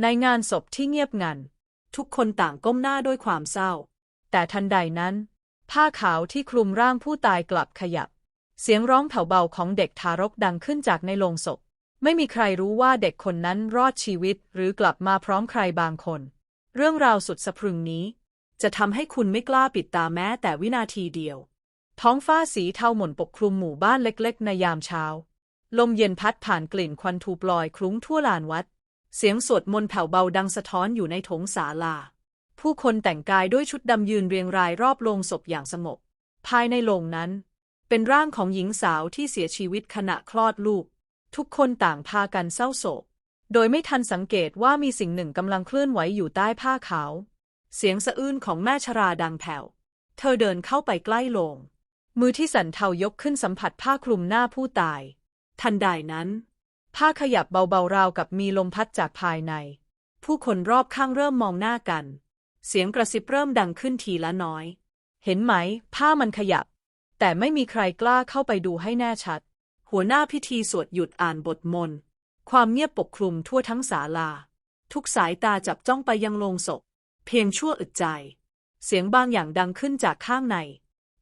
ในงานศพที่เงียบงัน ทุกคนต่างก้มหน้าด้วยความเศร้า แต่ทันใดนั้น ผ้าขาวที่คลุมร่างผู้ตายกลับขยับ เสียงร้องแผ่วเบาของเด็กทารกดังขึ้นจากในโลงศพ ไม่มีใครรู้ว่าเด็กคนนั้นรอดชีวิตหรือกลับมาพร้อมใครบางคน เรื่องราวสุดสะพรึงนี้ จะทำให้คุณไม่กล้าปิดตาแม้แต่วินาทีเดียว ท้องฟ้าสีเทาหม่นปกคลุมหมู่บ้านเล็ก ๆ ในยามเช้า ลมเย็นพัดผ่านกลิ่นควันทูปลอยคลุ้งทั่วลานวัด เสียงสวดมนต์แผ่วเบาดังสะท้อนอยู่ในถงศาลา ผู้คนแต่งกายด้วยชุดดำยืนเรียงรายรอบโลงศพอย่างสงบ ภายในโลงนั้น เป็นร่างของหญิงสาวที่เสียชีวิตขณะคลอดลูก ทุกคนต่างพากันเศร้าโศก โดยไม่ทันสังเกตว่ามีสิ่งหนึ่งกำลังเคลื่อนไหวอยู่ใต้ผ้าขาว เสียงสะอื้นของแม่ชราดังแผ่ว เธอเดินเข้าไปใกล้โลง มือที่สั่นเทายกขึ้นสัมผัสผ้าคลุมหน้าผู้ตาย ทันใดนั้น ผ้าขยับเบาๆราวกับมีลมพัดจากภายใน ผู้คนรอบข้างเริ่มมองหน้ากัน เสียงกระซิบเริ่มดังขึ้นทีละน้อย เห็นไหม ผ้ามันขยับ แต่ไม่มีใครกล้าเข้าไปดูให้แน่ชัด หัวหน้าพิธีสวดหยุดอ่านบทมนต์ความเงียบปกคลุมทั่วทั้งศาลา ทุกสายตาจับจ้องไปยังโลงศพ เพียงชั่วอึดใจ เสียงบางอย่างดังขึ้นจากข้างใน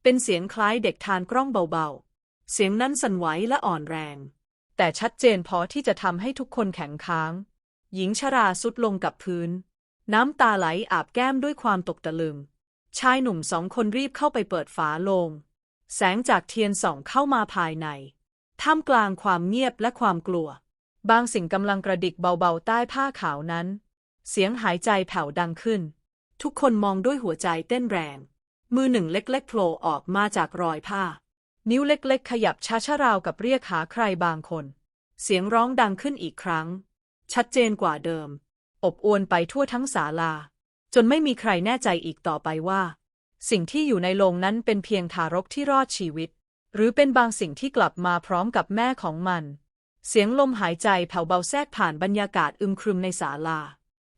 เป็นเสียงคล้ายเด็กทานกล้องเบาๆ เสียงนั้นสั่นไหวและอ่อนแรง แต่ชัดเจนพอที่จะทำให้ทุกคนแข็งค้าง หญิงชราสุดลงกับพื้น น้ำตาไหลอาบแก้มด้วยความตกตะลึง ชายหนุ่มสองคนรีบเข้าไปเปิดฝาโลง แสงจากเทียนส่องเข้ามาภายใน ท่ามกลางความเงียบและความกลัว บางสิ่งกำลังกระดิกเบาๆใต้ผ้าขาวนั้น เสียงหายใจแผ่วดังขึ้น ทุกคนมองด้วยหัวใจเต้นแรง มือหนึ่งเล็กๆโผล่ออกมาจากรอยผ้า นิ้วเล็กๆ ขยับช้าๆราวกับเรียกหาใครบางคน เสียงร้องดังขึ้นอีกครั้ง ชัดเจนกว่าเดิม อบอวลไปทั่วทั้งศาลา จนไม่มีใครแน่ใจอีกต่อไปว่า สิ่งที่อยู่ในโลงนั้นเป็นเพียงทารกที่รอดชีวิต หรือเป็นบางสิ่งที่กลับมาพร้อมกับแม่ของมัน เสียงลมหายใจแผ่วเบาแทรกผ่านบรรยากาศอึมครึมในศาลา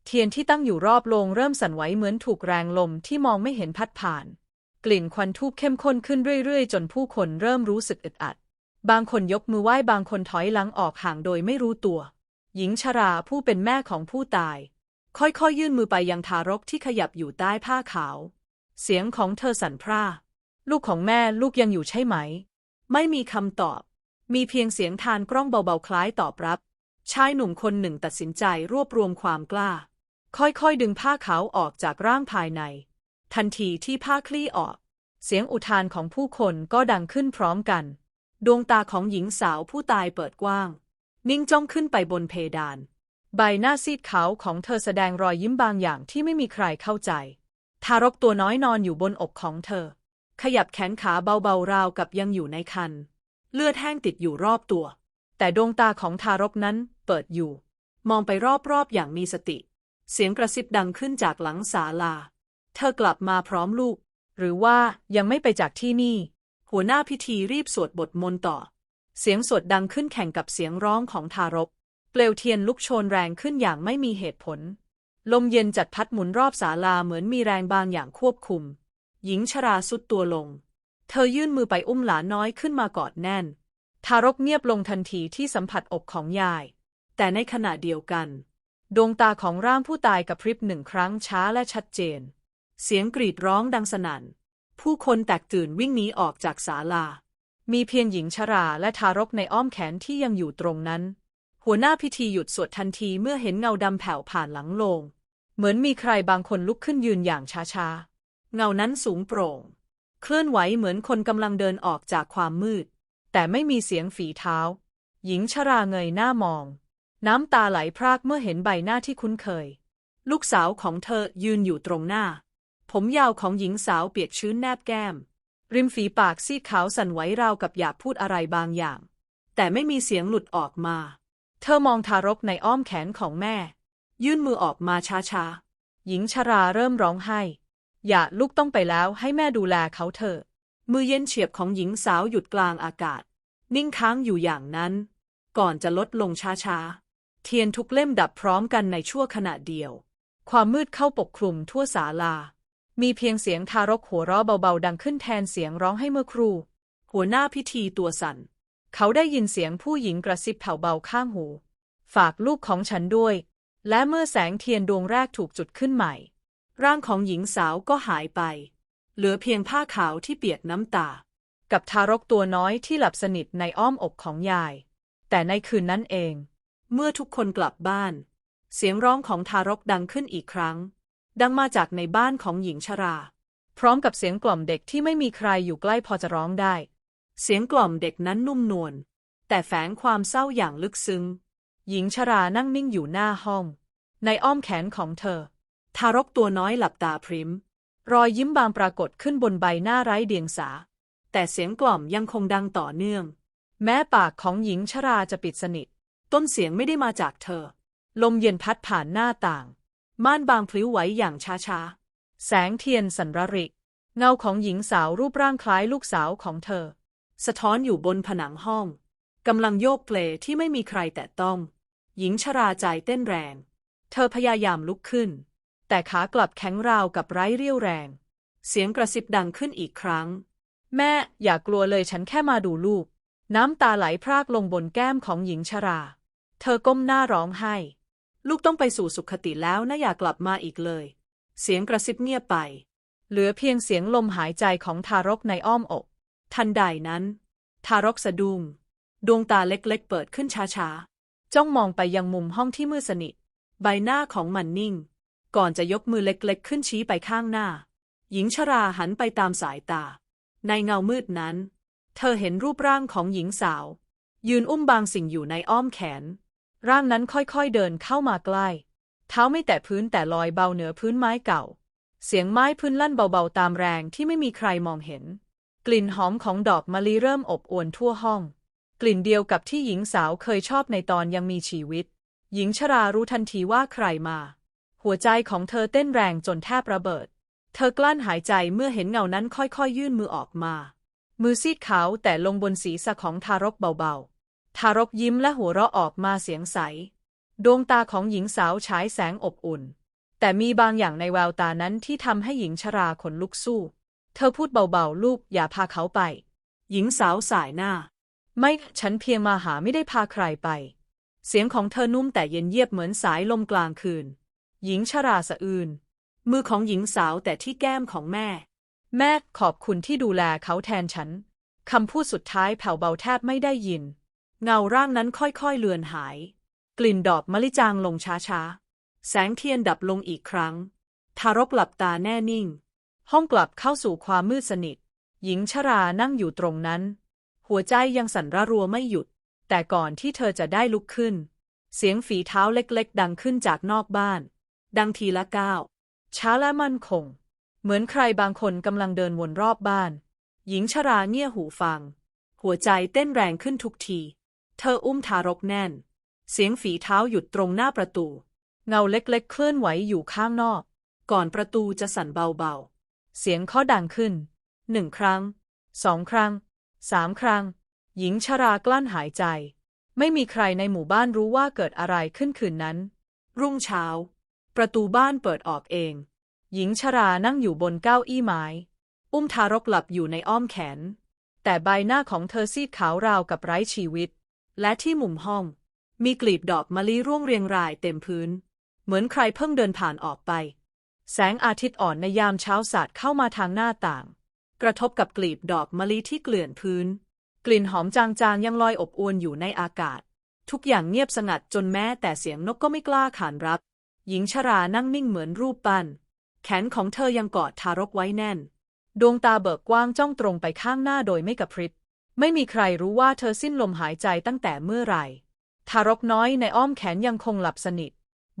เทียนที่ตั้งอยู่รอบโลงเริ่มสั่นไหวเหมือนถูกแรงลมที่มองไม่เห็นพัดผ่าน กลิ่นควันทูบเข้มข้นขึ้นเรื่อยๆ จนผู้คนเริ่มรู้สึกอึดอัด บางคนยกมือไหว้บางคนถอยหลังออกห่างโดยไม่รู้ตัว หญิงชราผู้เป็นแม่ของผู้ตาย ค่อยๆ ยื่นมือไปยังทารกที่ขยับอยู่ใต้ผ้าขาว เสียงของเธอสั่นพร่า ลูกของแม่ลูกยังอยู่ใช่ไหม ไม่มีคำตอบ มีเพียงเสียงทานกล้องเบาๆคล้ายตอบรับ ชายหนุ่มคนหนึ่งตัดสินใจรวบรวมความกล้า ค่อยๆ ดึงผ้าขาวออกจากร่างภายใน ทันทีที่ผ้าคลี่ออก เสียงอุทานของผู้คนก็ดังขึ้นพร้อมกัน ดวงตาของหญิงสาวผู้ตายเปิดกว้าง นิ่งจ้องขึ้นไปบนเพดาน ใบหน้าซีดขาวของเธอแสดงรอยยิ้มบางอย่างที่ไม่มีใครเข้าใจ ทารกตัวน้อยนอนอยู่บนอกของเธอ ขยับแขนขาเบาๆราวกับยังอยู่ในคัน เลือดแห้งติดอยู่รอบตัว แต่ดวงตาของทารกนั้นเปิดอยู่ มองไปรอบๆอย่างมีสติ เสียงกระซิบดังขึ้นจากหลังศาลา เธอกลับมาพร้อมลูก หรือว่ายังไม่ไปจากที่นี่ หัวหน้าพิธีรีบสวดบทมนต์ต่อ เสียงสวดดังขึ้นแข่งกับเสียงร้องของทารก เปลวเทียนลุกโชนแรงขึ้นอย่างไม่มีเหตุผล ลมเย็นจัดพัดหมุนรอบศาลาเหมือนมีแรงบางอย่างควบคุม หญิงชราสุดตัวลง เธอยื่นมือไปอุ้มหลานน้อยขึ้นมากอดแน่น ทารกเงียบลงทันทีที่สัมผัสอกของยาย แต่ในขณะเดียวกัน ดวงตาของร่างผู้ตายกระพริบหนึ่งครั้งช้าและชัดเจน เสียงกรีดร้องดังสนั่น ผู้คนแตกตื่นวิ่งหนีออกจากศาลา มีเพียงหญิงชราและทารกในอ้อมแขนที่ยังอยู่ตรงนั้น หัวหน้าพิธีหยุดสวดทันทีเมื่อเห็นเงาดำแผ่วผ่านหลังโลง เหมือนมีใครบางคนลุกขึ้นยืนอย่างช้าๆ เงานั้นสูงโปร่ง เคลื่อนไหวเหมือนคนกำลังเดินออกจากความมืด แต่ไม่มีเสียงฝีเท้า หญิงชราเงยหน้ามอง น้ำตาไหลพรากเมื่อเห็นใบหน้าที่คุ้นเคย ลูกสาวของเธอยืนอยู่ตรงหน้า ผมยาวของหญิงสาวเปียกชื้นแนบแก้ม ริมฝีปากซีดขาวสั่นไหวราวกับอยากพูดอะไรบางอย่าง แต่ไม่มีเสียงหลุดออกมา เธอมองทารกในอ้อมแขนของแม่ ยื่นมือออกมาช้าๆ หญิงชราเริ่มร้องไห้ อย่าลูกต้องไปแล้วให้แม่ดูแลเขาเถอะ มือเย็นเฉียบของหญิงสาวหยุดกลางอากาศ นิ่งค้างอยู่อย่างนั้น ก่อนจะลดลงช้าๆ เทียนทุกเล่มดับพร้อมกันในชั่วขณะเดียว ความมืดเข้าปกคลุมทั่วศาลา มีเพียงเสียงทารกหัวเราะเบาๆ ดังขึ้นแทนเสียงร้องให้เมื่อครู หัวหน้าพิธีตัวสั่น เขาได้ยินเสียงผู้หญิงกระซิบแผ่วเบาข้างหู ฝากลูกของฉันด้วย และเมื่อแสงเทียนดวงแรกถูกจุดขึ้นใหม่ ร่างของหญิงสาวก็หายไป เหลือเพียงผ้าขาวที่เปียกน้ำตา กับทารกตัวน้อยที่หลับสนิทในอ้อมอกของยาย แต่ในคืนนั้นเอง เมื่อทุกคนกลับบ้าน เสียงร้องของทารกดังขึ้นอีกครั้ง ดังมาจากในบ้านของหญิงชรา พร้อมกับเสียงกล่อมเด็กที่ไม่มีใครอยู่ใกล้พอจะร้องได้ เสียงกล่อมเด็กนั้นนุ่มนวลแต่แฝงความเศร้าอย่างลึกซึ้ง หญิงชรานั่งนิ่งอยู่หน้าห้อง ในอ้อมแขนของเธอ ทารกตัวน้อยหลับตาพริม รอยยิ้มบางปรากฏขึ้นบนใบหน้าไร้เดียงสา แต่เสียงกล่อมยังคงดังต่อเนื่อง แม้ปากของหญิงชราจะปิดสนิท ต้นเสียงไม่ได้มาจากเธอ ลมเย็นพัดผ่านหน้าต่าง ม่านบางพลิ้วไหวอย่างช้าๆ แสงเทียนสันรริก เงาของหญิงสาวรูปร่างคล้ายลูกสาวของเธอ สะท้อนอยู่บนผนังห้องกำลังโยกเปลที่ไม่มีใครแตะต้อง หญิงชราใจเต้นแรง เธอพยายามลุกขึ้น แต่ขากลับแข็งราวกับไร้เรี่ยวแรง เสียงกระซิบดังขึ้นอีกครั้ง แม่อย่ากลัวเลยฉันแค่มาดูลูก น้ำตาไหลพรากลงบนแก้มของหญิงชรา เธอก้มหน้าร้องไห้ ลูกต้องไปสู่สุขติแล้วนะอย่ากลับมาอีกเลย เสียงกระซิบเงียบไป เหลือเพียงเสียงลมหายใจของทารกในอ้อมอก ทันใดนั้น ทารกสะดุ้งดวงตาเล็กๆเปิดขึ้นช้าๆ จ้องมองไปยังมุมห้องที่มืดสนิท ใบหน้าของมันนิ่ง ก่อนจะยกมือเล็กๆ ขึ้นชี้ไปข้างหน้า หญิงชราหันไปตามสายตา ในเงามืดนั้น เธอเห็นรูปร่างของหญิงสาว ยืนอุ้มบางสิ่งอยู่ในอ้อมแขน ร่างนั้นค่อยๆเดินเข้ามาใกล้ เท้าไม่แตะพื้นแต่ลอยเบาเหนือพื้นไม้เก่า เสียงไม้พื้นลั่นเบาๆตามแรงที่ไม่มีใครมองเห็น กลิ่นหอมของดอกมะลิเริ่มอบอวนทั่วห้อง กลิ่นเดียวกับที่หญิงสาวเคยชอบในตอนยังมีชีวิต หญิงชรารู้ทันทีว่าใครมา หัวใจของเธอเต้นแรงจนแทบระเบิด เธอกลั้นหายใจเมื่อเห็นเงานั้นค่อยๆ ยื่นมือออกมา มือซีดขาวแต่ลงบนศีรษะของทารกเบาๆ ทารกยิ้มและหัวเราะออกมาเสียงใส ดวงตาของหญิงสาวฉายแสงอบอุ่น แต่มีบางอย่างในแววตานั้นที่ทำให้หญิงชราขนลุกสู้ เธอพูดเบาๆ ลูกอย่าพาเขาไป หญิงสาวสายหน้า ไม่ฉันเพียงมาหาไม่ได้พาใครไป เสียงของเธอนุ่มแต่เย็นเยียบเหมือนสายลมกลางคืน หญิงชราสะอื้นมือของหญิงสาวแต่ที่แก้มของแม่ แม่ขอบคุณที่ดูแลเขาแทนฉันคำพูดสุดท้ายแผ่วเบาแทบไม่ได้ยิน เงาร่างนั้นค่อยๆเลือนหาย กลิ่นดอกมะลิจางลงช้าๆ แสงเทียนดับลงอีกครั้ง ทารกหลับตาแน่นิ่ง ห้องกลับเข้าสู่ความมืดสนิท หญิงชรานั่งอยู่ตรงนั้น หัวใจยังสั่นระรัวไม่หยุด แต่ก่อนที่เธอจะได้ลุกขึ้น เสียงฝีเท้าเล็กๆ ดังขึ้นจากนอกบ้าน ดังทีละก้าว ช้าและมั่นคง เหมือนใครบางคนกำลังเดินวนรอบบ้าน หญิงชราเงี่ยหูฟัง หัวใจเต้นแรงขึ้นทุกที เธออุ้มทารกแน่น เสียงฝีเท้าหยุดตรงหน้าประตู เงาเล็กๆ เคลื่อนไหวอยู่ข้างนอก ก่อนประตูจะสั่นเบาๆ เสียงเคาะดังขึ้นหนึ่งครั้งสองครั้งสามครั้ง หญิงชรากลั้นหายใจ ไม่มีใครในหมู่บ้านรู้ว่าเกิดอะไรขึ้นคืนนั้น รุ่งเช้า ประตูบ้านเปิดออกเอง หญิงชรานั่งอยู่บนเก้าอี้ไม้ อุ้มทารกหลับอยู่ในอ้อมแขน แต่ใบหน้าของเธอซีดขาวราวกับไร้ชีวิต และที่มุมห้อง มีกลีบดอกมะลิร่วงเรียงรายเต็มพื้น เหมือนใครเพิ่งเดินผ่านออกไป แสงอาทิตย์อ่อนในยามเช้าสาดเข้ามาทางหน้าต่าง กระทบกับกลีบดอกมะลิที่เกลื่อนพื้น กลิ่นหอมจางๆยังลอยอบอวนอยู่ในอากาศ ทุกอย่างเงียบสงัดจนแม้แต่เสียงนกก็ไม่กล้าขานรับ หญิงชรานั่งนิ่งเหมือนรูปปั้นแขนของเธอยังกอดทารกไว้แน่น ดวงตาเบิกกว้างจ้องตรงไปข้างหน้าโดยไม่กระพริบ ไม่มีใครรู้ว่าเธอสิ้นลมหายใจตั้งแต่เมื่อไหร่ ทารกน้อยในอ้อมแขนยังคงหลับสนิท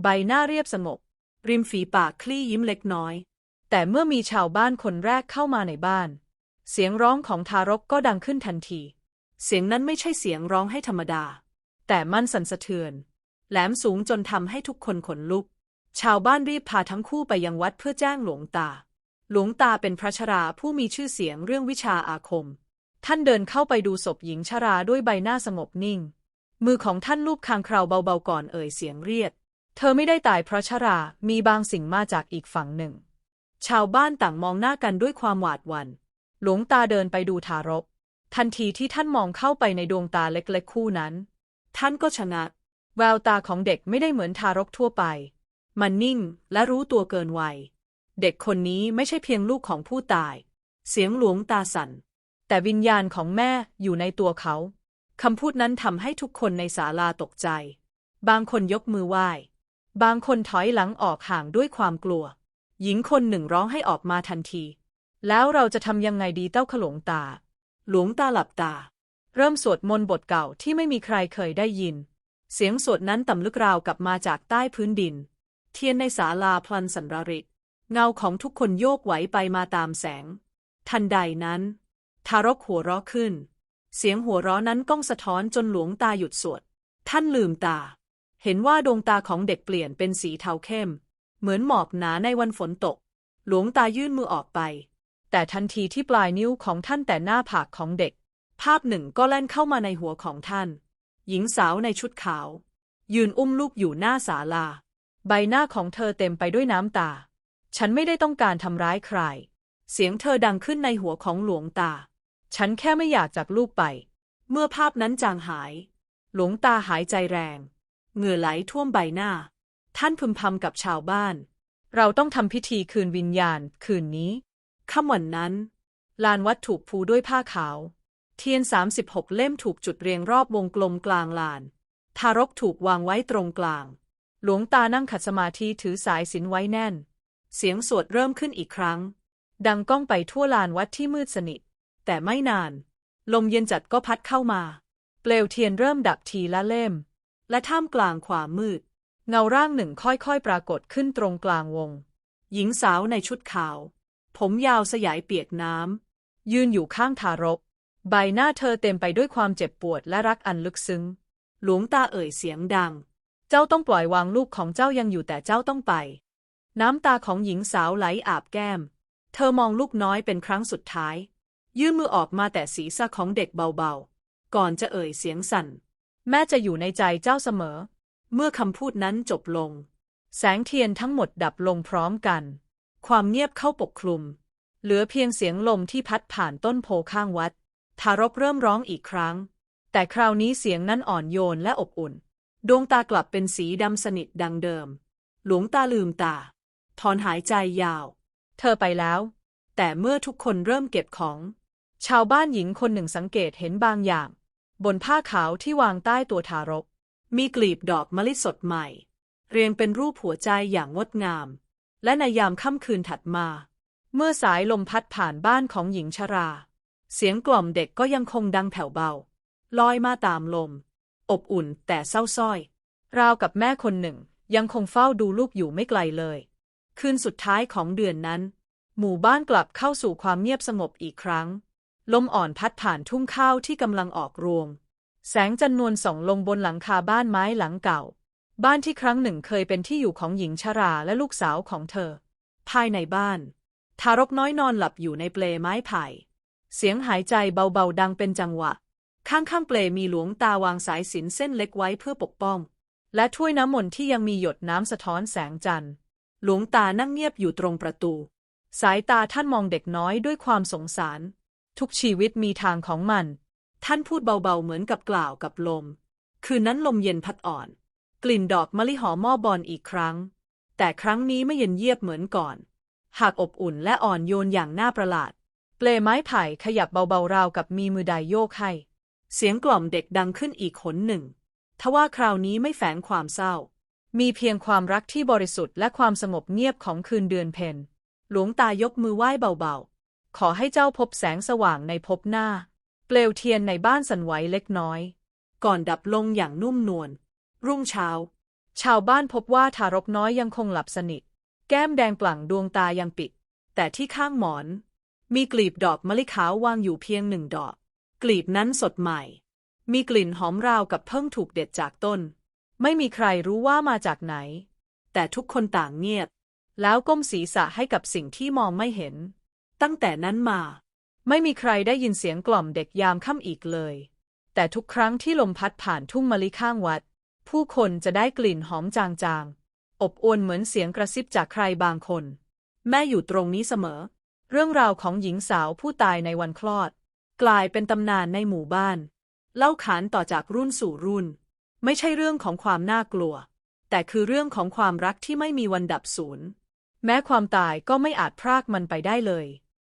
ใบหน้าเรียบสงบ ริมฝีปากคลี่ยิ้มเล็กน้อย แต่เมื่อมีชาวบ้านคนแรกเข้ามาในบ้าน เสียงร้องของทารกก็ดังขึ้นทันที เสียงนั้นไม่ใช่เสียงร้องให้ธรรมดา แต่มันสั่นสะเทือน แหลมสูงจนทำให้ทุกคนขนลุก ชาวบ้านรีบพาทั้งคู่ไปยังวัดเพื่อแจ้งหลวงตา หลวงตาเป็นพระชราผู้มีชื่อเสียงเรื่องวิชาอาคม ท่านเดินเข้าไปดูศพหญิงชราด้วยใบหน้าสงบนิ่ง มือของท่านลูบคางคราวเบาๆก่อนเอ่ยเสียงเรียก เธอไม่ได้ตายเพราะชรา มีบางสิ่งมาจากอีกฝั่งหนึ่ง ชาวบ้านต่างมองหน้ากันด้วยความหวาดหวัน่น หลวงตาเดินไปดูทารก ทันทีที่ท่านมองเข้าไปในดวงตาเล็กๆคู่นั้น ท่านก็ชะงัก แววตาของเด็กไม่ได้เหมือนทารกทั่วไป มันนิ่งและรู้ตัวเกินวัย เด็กคนนี้ไม่ใช่เพียงลูกของผู้ตาย เสียงหลวงตาสั่น แต่วิญญาณของแม่อยู่ในตัวเขา คำพูดนั้นทำให้ทุกคนในศาลาตกใจ บางคนยกมือไหว้ บางคนถอยหลังออกห่างด้วยความกลัว หญิงคนหนึ่งร้องให้ออกมาทันที แล้วเราจะทำยังไงดีเต้าขลวงตา หลวงตาหลับตา เริ่มสวดมนต์บทเก่าที่ไม่มีใครเคยได้ยิน เสียงสวดนั้นต่ำลึกราวกลับมาจากใต้พื้นดิน เทียนในศาลาพลันสันระริก เงาของทุกคนโยกไหวไปมาตามแสง ทันใดนั้น ทารกหัวเราะขึ้น เสียงหัวเราะนั้นก้องสะท้อนจนหลวงตาหยุดสวด ท่านลืมตา เห็นว่าดวงตาของเด็กเปลี่ยนเป็นสีเทาเข้ม เหมือนหมอกหนาในวันฝนตก หลวงตายื่นมือออกไป แต่ทันทีที่ปลายนิ้วของท่านแต่หน้าผากของเด็ก ภาพหนึ่งก็แล่นเข้ามาในหัวของท่าน หญิงสาวในชุดขาว ยืนอุ้มลูกอยู่หน้าศาลา ใบหน้าของเธอเต็มไปด้วยน้ำตา ฉันไม่ได้ต้องการทำร้ายใครเสียงเธอดังขึ้นในหัวของหลวงตา ฉันแค่ไม่อยากจากลูกไป เมื่อภาพนั้นจางหาย หลวงตาหายใจแรง เหงื่อไหลท่วมใบหน้า ท่านพึมพำกับชาวบ้าน เราต้องทำพิธีคืนวิญญาณ คืนนี้ค่ำวันนั้น ลานวัดถูกผูด้วยผ้าขาว เทียน36เล่มถูกจุดเรียงรอบวงกลมกลางลาน ทารกถูกวางไว้ตรงกลาง หลวงตานั่งขัดสมาธิถือสายสินไว้แน่น เสียงสวดเริ่มขึ้นอีกครั้ง ดังก้องไปทั่วลานวัดที่มืดสนิท แต่ไม่นาน ลมเย็นจัดก็พัดเข้ามา เปลวเทียนเริ่มดับทีละเล่ม และท่ามกลางความมืด เงาร่างหนึ่งค่อยๆ ปรากฏขึ้นตรงกลางวง หญิงสาวในชุดขาว ผมยาวสยายเปียกน้ำ ยืนอยู่ข้างทารก ใบหน้าเธอเต็มไปด้วยความเจ็บปวดและรักอันลึกซึ้ง หลวงตาเอ่ยเสียงดัง เจ้าต้องปล่อยวางลูกของเจ้ายังอยู่แต่เจ้าต้องไป น้ำตาของหญิงสาวไหลอาบแก้ม เธอมองลูกน้อยเป็นครั้งสุดท้าย ยื่นมือออกมาแต่ศีรษะของเด็กเบาๆ ก่อนจะเอ่ยเสียงสั่น แม่จะอยู่ในใจเจ้าเสมอ เมื่อคำพูดนั้นจบลง แสงเทียนทั้งหมดดับลงพร้อมกัน ความเงียบเข้าปกคลุม เหลือเพียงเสียงลมที่พัดผ่านต้นโพข้างวัด ทารกเริ่มร้องอีกครั้ง แต่คราวนี้เสียงนั้นอ่อนโยนและอบอุ่น ดวงตากลับเป็นสีดำสนิทดังเดิม หลวงตาลืมตา ถอนหายใจยาว เธอไปแล้ว แต่เมื่อทุกคนเริ่มเก็บของ ชาวบ้านหญิงคนหนึ่งสังเกตเห็นบางอย่าง บนผ้าขาวที่วางใต้ตัวทารก มีกลีบดอกมะลิสดใหม่ เรียงเป็นรูปหัวใจอย่างงดงาม และในยามค่ำคืนถัดมา เมื่อสายลมพัดผ่านบ้านของหญิงชรา เสียงกล่อมเด็กก็ยังคงดังแผ่วเบา ลอยมาตามลม อบอุ่นแต่เศร้าส้อย ราวกับแม่คนหนึ่งยังคงเฝ้าดูลูกอยู่ไม่ไกลเลย คืนสุดท้ายของเดือนนั้น หมู่บ้านกลับเข้าสู่ความเงียบสงบอีกครั้ง ลมอ่อนพัดผ่านทุ่งข้าวที่กำลังออกรวง แสงจันนวลส่องลงบนหลังคาบ้านไม้หลังเก่า บ้านที่ครั้งหนึ่งเคยเป็นที่อยู่ของหญิงชราและลูกสาวของเธอ ภายในบ้าน ทารกน้อยนอนหลับอยู่ในเปลไม้ไผ่ เสียงหายใจเบาๆดังเป็นจังหวะ ข้างๆเปลมีหลวงตาวางสายสินเส้นเล็กไว้เพื่อปกป้อง และถ้วยน้ำมนต์ที่ยังมีหยดน้ำสะท้อนแสงจันทร์ หลวงตานั่งเงียบอยู่ตรงประตู สายตาท่านมองเด็กน้อยด้วยความสงสาร ทุกชีวิตมีทางของมัน ท่านพูดเบาๆเหมือนกับกล่าวกับลม คืนนั้นลมเย็นพัดอ่อน กลิ่นดอกมะลิหอมหม้อบอนอีกครั้ง แต่ครั้งนี้ไม่เย็นเยียบเหมือนก่อน หากอบอุ่นและอ่อนโยนอย่างน่าประหลาด เปลไม้ไผ่ขยับเบาๆราวกับมีมือใดโยกให้ เสียงกล่อมเด็กดังขึ้นอีกหนหนึ่ง ทว่าคราวนี้ไม่แฝงความเศร้า มีเพียงความรักที่บริสุทธิ์และความสงบเงียบของคืนเดือนเพ็ญหลวงตายกมือไหว้เบาๆ ขอให้เจ้าพบแสงสว่างในภพหน้า เปลวเทียนในบ้านสั่นไหวเล็กน้อย ก่อนดับลงอย่างนุ่มนวล รุ่งเช้า ชาวบ้านพบว่าทารกน้อยยังคงหลับสนิท แก้มแดงปลั่งดวงตายังปิด แต่ที่ข้างหมอน มีกลีบดอกมะลิขาววางอยู่เพียงหนึ่งดอก กลีบนั้นสดใหม่ มีกลิ่นหอมราวกับเพิ่งถูกเด็ดจากต้น ไม่มีใครรู้ว่ามาจากไหน แต่ทุกคนต่างเงียบ แล้วก้มศีรษะให้กับสิ่งที่มองไม่เห็น ตั้งแต่นั้นมา ไม่มีใครได้ยินเสียงกล่อมเด็กยามค่ำอีกเลย แต่ทุกครั้งที่ลมพัดผ่านทุ่งมะลิข้างวัด ผู้คนจะได้กลิ่นหอมจางๆ อบอวลเหมือนเสียงกระซิบจากใครบางคน แม่อยู่ตรงนี้เสมอ เรื่องราวของหญิงสาวผู้ตายในวันคลอด กลายเป็นตำนานในหมู่บ้าน เล่าขานต่อจากรุ่นสู่รุ่น ไม่ใช่เรื่องของความน่ากลัว แต่คือเรื่องของความรักที่ไม่มีวันดับสูญแม้ความตายก็ไม่อาจพรากมันไปได้เลย